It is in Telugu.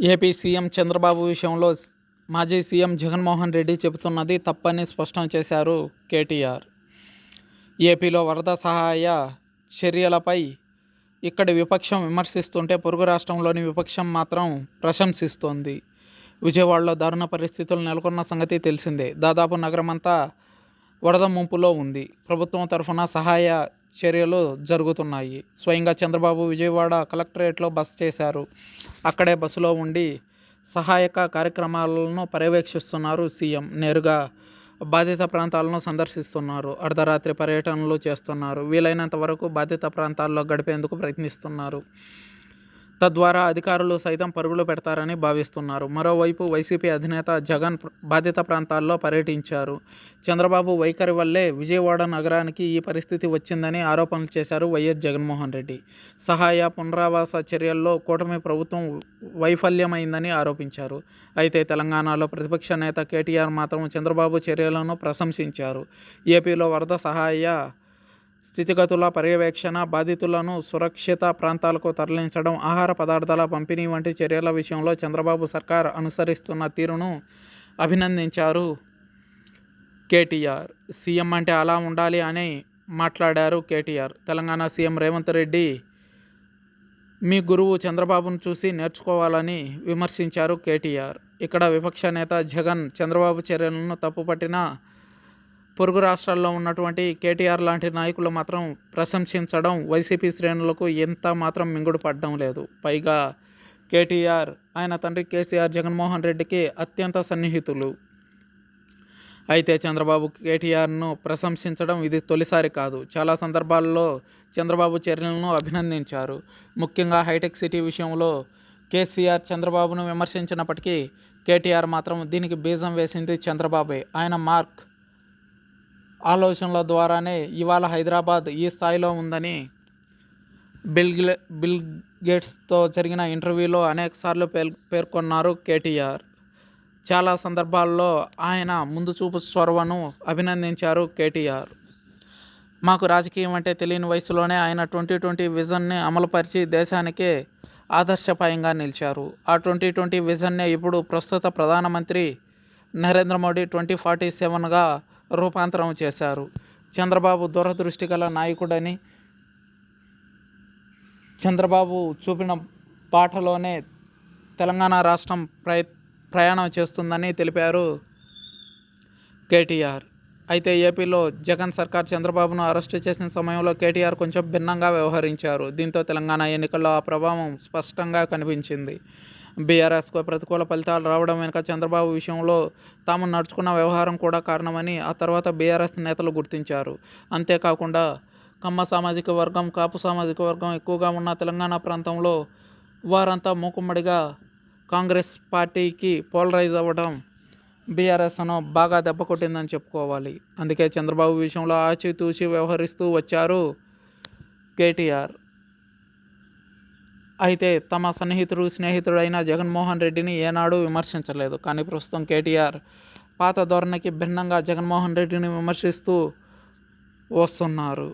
ఏపీ సీఎం చంద్రబాబు విషయంలో మాజీ సీఎం జగన్మోహన్ రెడ్డి చెబుతున్నది తప్పని స్పష్టం చేశారు కేటీఆర్. ఏపీలో వరద సహాయ చర్యలపై ఇక్కడి విపక్షం విమర్శిస్తుంటే పొరుగు రాష్ట్రంలోని విపక్షం మాత్రం ప్రశంసిస్తోంది. విజయవాడలో దారుణ పరిస్థితులు నెలకొన్న సంగతి తెలిసిందే. దాదాపు నగరమంతా వరద ముంపులో ఉంది. ప్రభుత్వం తరఫున సహాయ చర్యలు జరుగుతున్నాయి. స్వయంగా చంద్రబాబు విజయవాడ కలెక్టరేట్లో బస చేశారు. అక్కడే బస్సులో ఉండి సహాయక కార్యక్రమాలను పర్యవేక్షిస్తున్నారు సీఎం. నేరుగా బాధిత ప్రాంతాలను సందర్శిస్తున్నారు. అర్ధరాత్రి పర్యటనలు చేస్తున్నారు. వీలైనంత వరకు బాధిత ప్రాంతాల్లో గడిపేందుకు ప్రయత్నిస్తున్నారు. తద్వారా అధికారులు సైతం పరుగులు పెడతారని భావిస్తున్నారు. మరోవైపు వైసీపీ అధినేత జగన్ బాధిత ప్రాంతాల్లో పర్యటించారు. చంద్రబాబు వైఖరి వల్లే విజయవాడ నగరానికి ఈ పరిస్థితి వచ్చిందని ఆరోపణలు చేశారు వైఎస్ జగన్మోహన్ రెడ్డి. సహాయ పునరావాస చర్యల్లో కూటమి ప్రభుత్వం వైఫల్యమైందని ఆరోపించారు. అయితే తెలంగాణలో ప్రతిపక్ష నేత కేటీఆర్ మాత్రం చంద్రబాబు చర్యలను ప్రశంసించారు. ఏపీలో వరద సహాయ స్థితిగతుల పర్యవేక్షణ బాధితులను సురక్షిత ప్రాంతాలకు తరలించడం ఆహార పదార్థాల పంపిణీ వంటి చర్యల విషయంలో చంద్రబాబు సర్కార్ అనుసరిస్తున్న తీరును అభినందించారు. కేటీఆర్ సీఎం అంటే అలా ఉండాలి అని మాట్లాడారు కేటీఆర్. తెలంగాణ సీఎం రేవంత్ రెడ్డి మీ గురువు చంద్రబాబును చూసి నేర్చుకోవాలని విమర్శించారు కేటీఆర్. ఇక్కడ విపక్ష నేత జగన్ చంద్రబాబు చర్యలను తప్పుపట్టిన పొరుగు రాష్ట్రాల్లో ఉన్నటువంటి కేటీఆర్ లాంటి నాయకులు మాత్రం ప్రశంసించడం వైసీపీ శ్రేణులకు ఎంత మాత్రం మింగుడు పడడం లేదు. పైగా కేటీఆర్ ఆయన తండ్రి కేసీఆర్ జగన్మోహన్ రెడ్డికి అత్యంత సన్నిహితులు. అయితే చంద్రబాబు కేటీఆర్ను ప్రశంసించడం ఇది తొలిసారి కాదు. చాలా సందర్భాల్లో చంద్రబాబు చర్యలను అభినందించారు. ముఖ్యంగా హైటెక్ సిటీ విషయంలో కేసీఆర్ చంద్రబాబును విమర్శించినప్పటికీ కేటీఆర్ మాత్రం దీనికి బీజం వేసింది చంద్రబాబే. ఆయన మార్క్ ఆలోచనల ద్వారానే ఇవాళ హైదరాబాద్ ఈ స్థాయిలో ఉందని బిల్ బిల్ గేట్స్తో జరిగిన ఇంటర్వ్యూలో అనేకసార్లు పేర్ పేర్కొన్నారు కేటీఆర్. చాలా సందర్భాల్లో ఆయన ముందు చూపు చొరవను అభినందించారు కేటీఆర్. మాకు రాజకీయం అంటే తెలియని వయసులోనే ఆయన ట్వంటీ ట్వంటీ విజన్ని అమలుపరిచి దేశానికే ఆదర్శపాయంగా నిలిచారు. ఆ ట్వంటీ ట్వంటీ విజన్నే ఇప్పుడు ప్రస్తుత ప్రధానమంత్రి నరేంద్ర మోడీ ట్వంటీ ఫార్టీ సెవెన్గా రూపాంతరం చేశారు. చంద్రబాబు దూరదృష్టి గల నాయకుడని చంద్రబాబు చూపిన బాటలోనే తెలంగాణ రాష్ట్రం ప్రయ ప్రయాణం చేస్తుందని తెలిపారు కేటీఆర్. అయితే ఏపీలో జగన్ సర్కార్ చంద్రబాబును అరెస్టు చేసిన సమయంలో కేటీఆర్ కొంచెం భిన్నంగా వ్యవహరించారు. దీంతో తెలంగాణ ఎన్నికల్లో ఆ ప్రభావం స్పష్టంగా కనిపించింది. బీఆర్ఎస్కు ప్రతికూల ఫలితాలు రావడం వెనుక చంద్రబాబు విషయంలో తాము నడుచుకున్న వ్యవహారం కూడా కారణమని ఆ తర్వాత బీఆర్ఎస్ నేతలు గుర్తించారు. అంతేకాకుండా కమ్మ సామాజిక వర్గం కాపు సామాజిక వర్గం ఎక్కువగా ఉన్న తెలంగాణ ప్రాంతంలో వారంతా మూకుమ్మడిగా కాంగ్రెస్ పార్టీకి పోలరైజ్ అవ్వడం బీఆర్ఎస్ను బాగా దెబ్బ కొట్టిందని చెప్పుకోవాలి. అందుకే చంద్రబాబు విషయంలో ఆచితూచి వ్యవహరిస్తూ వచ్చారు కేటీఆర్. అయితే తమ సన్నిహితుడు స్నేహితుడైన జగన్మోహన్ రెడ్డిని ఏనాడు విమర్శించలేదు. కానీ ప్రస్తుతం కేటీఆర్ పాత ధోరణికి భిన్నంగా జగన్మోహన్ రెడ్డిని విమర్శిస్తూ వస్తున్నారు.